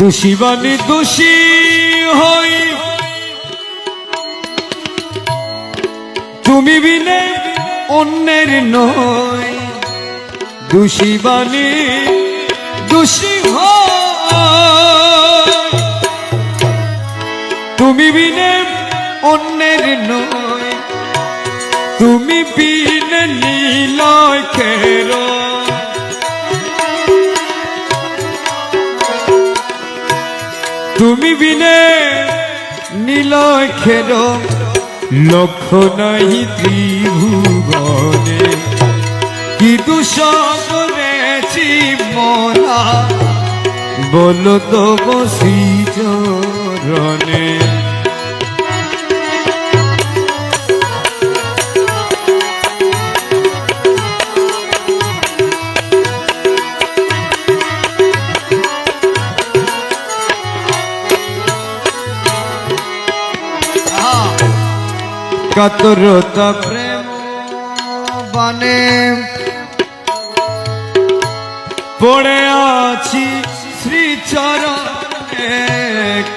দোষী বানি দোষী হই। তুমি বিনে অন্যের নয়। দোষী বানি দোষী তুমি বিনে অন্যের নয়। তুমি বিনে নীলয় খেরো তুমি বিনে নীলয় খেদ লক্ষ নাই ত্রিভুবনে কি দুষ করেছি মোলা বলো তো বসি চরণে কাতরতা প্রেম বানে। পড়ে আছি শ্রীচরণে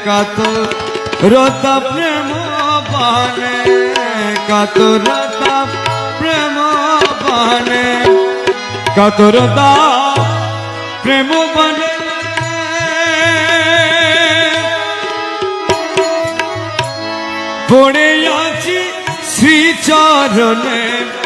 কাতরতা প্রেম বানে। কাতরতা প্রেম বানে। কাতরতা প্রেম বানে। পড়ে আছি শ্রীচরণে